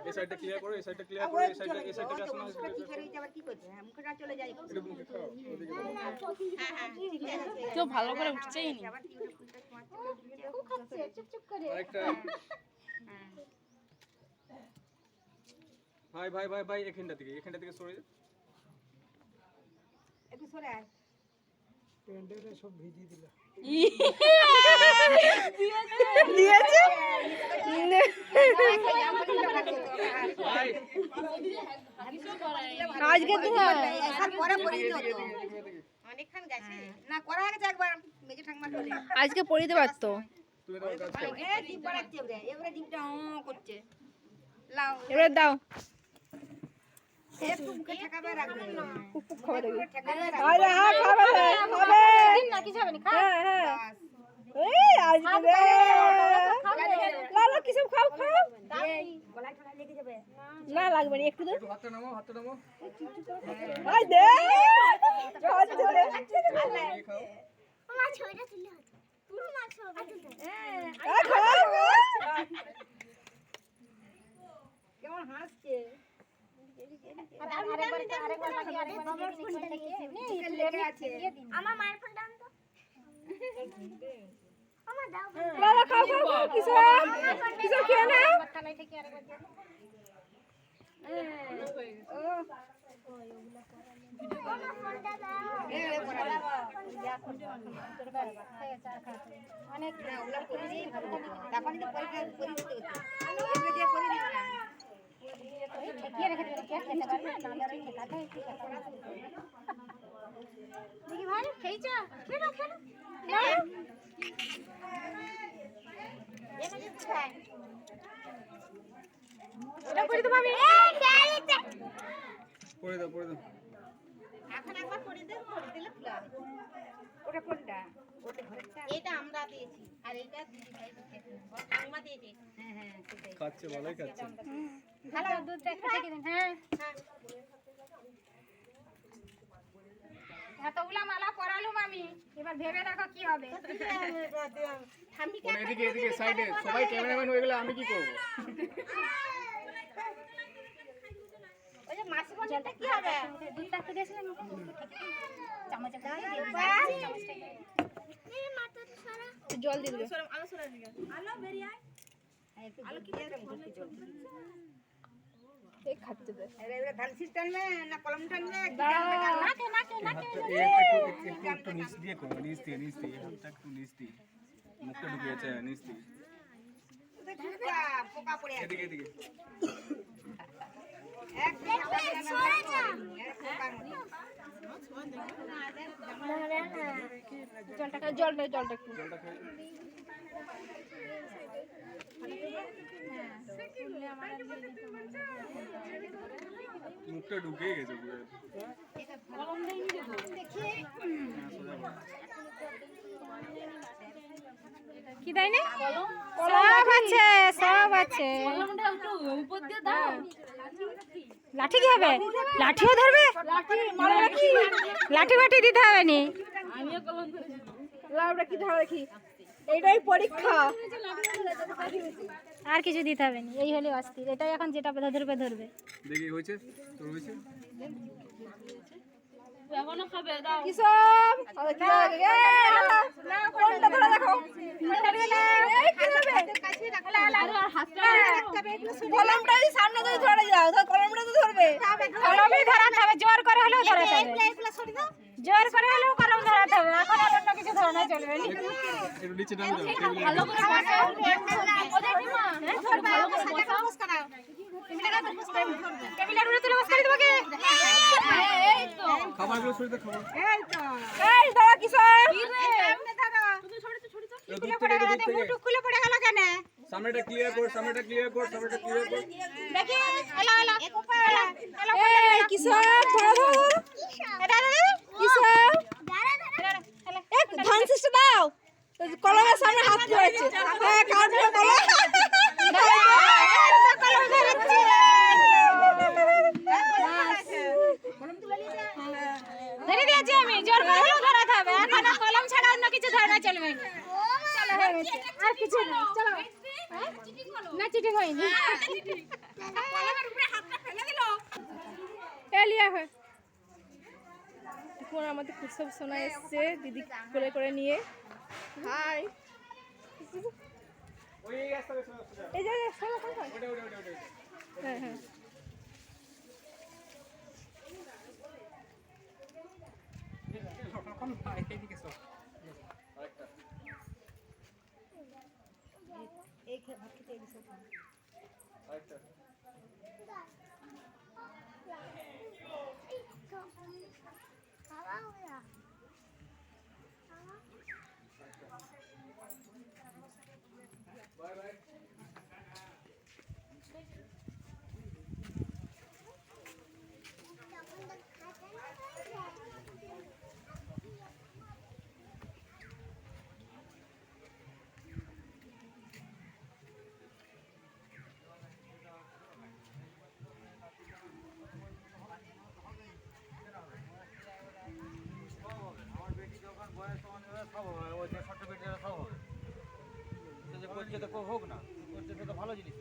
এই সাইডটা ক্লিয়ার করো এই সাইডটা ক্লিয়ার করো এই সাইডটা এই সাইডটা আসো না এই সাইডটা মুখটা চলে যায় ওদিকে দাও। তো ভালো করে উঠছেই নি। আরেকটা। ভাই ভাই ভাই ভাই এখানটা থেকে এখানটা থেকে সরে যাও। একটু সরে আয়। দিয়েছে? আজকে তো এসার পরে তো অনেকক্ষণ গেছে। না করা গেছে একবার। মেজে ঠাকমা আজকে পড়িতে পারতো। তুমি দাও কাজ করো এ জিভ বাড়াচ্ছে এবারে জিভটা ও করছে। লাও। এবার দাও একটু মুখে ঠেকাবে রাখবে ঠেকাবে আরে হ্যাঁ খাবে খাবে না। কিছু হবে না। খা হ্যাঁ হ্যাঁ এই আজকে রে লালো কিছু খাও খাও। গলায় ঠোলায় লেগে যাবে। না লাগবে না একটু কেমন হাসছে? আমার মায়ের ফোনটা আন তো আমার খাও খাও খাও। কিছু কিছু খেয়ে নাও। থানায় থেকে আরেকবার দেখি ভাই খেয়েছ খেলো খেলো ওটা করে দেবো আমি পরে দাও পরে দাও এখন একবার করে দে করে দিলে ফুলা ওটা কোনটা ওটা ঘরের এটা আমরা দিয়েছি আর এটা দিদি ভাই ঠাকুমা দিয়েছে হ্যাঁ হ্যাঁ খাচ্ছে ভালোই খাচ্ছে ভালো একটু থেকে দিন হ্যাঁ এতগুলা মালা পরালুম আমি। এবার ভেবে দেখো কি হবে। এদিকে এদিকে সাইডে সবাই ক্যামেরাম্যান হয়ে গেলে আমি কি করব? কি হবে? দুধটা একটু দিয়েছিলাম চামচ জল দিয়ে একটু জল দিয়ে দাও, জলটা জলটা জলটা একটু। জলটা মুখটা ঢুকে গেছে পুরো। কি দেয় না? সব আছে সব আছে। লাঠি কি হবে? লাঠিও ধরবে? লাঠি বাটি দিতে হবে নি। লাউটা কি ধরে দেখি। এইটাই পরীক্ষা আর কিছু দিতে হবে না এই হলে অস্থির এটাই এখন যেটা ধরবে ধরবে দেখি হয়েছে তোর হয়েছে কোনটা ধরে দেখো এই কি হবে কলমটাই সামনে যদি ধরে যাও কলমটা তো ধরবে কলমই ধরাতে হবে জোর করে হলেও ধরাতে হবে জোর করে হলেও কলম ধরাতে হবে। এখন আর অন্য কিছু ধরানো চলবে না। একটু নিচে নামে যাও টেবিলে টেবিলের উপরে। তুলে বসে তোমাকে খাবারগুলো সরিয়ে খাবার। এই তো। এই ধরো কিসব দূর থেকে। দূর থেকে খুলে পড়ে গেল কেন? সামনেটা ক্লিয়ার কর সামনেটা ক্লিয়ার কর সামনেটা ক্লিয়ার কর। দেখি। এলো এলো। এই কিসব ধরো ধরো কিসব এক ধান শীষটা দাও তো কলমের সামনে হাত ধরেছে হ্যাঁ কাটবে কলম ধরে আমি জোর করে হলেও ধরাতে হবে। এখন কলম ছাড়া অন্য কিছু ধরা চলবে না। আর কিছু না চলো। না চিটিং হয়নি। এলিয়া হয় এখন আমাদের কুসব সোনা এসছে দিদি কোলে করে নিয়ে। হাই। এই যে। হ্যাঁ হ্যাঁ এখন না, এইদিকে সর। আরেকটা। এই খে- ভাত খেতে এসে আরেকটা। বাই বাই আমার বেটি যখন বয়স সমান হবে সব কেউ হোক না ওর তো ভালো জিনিস।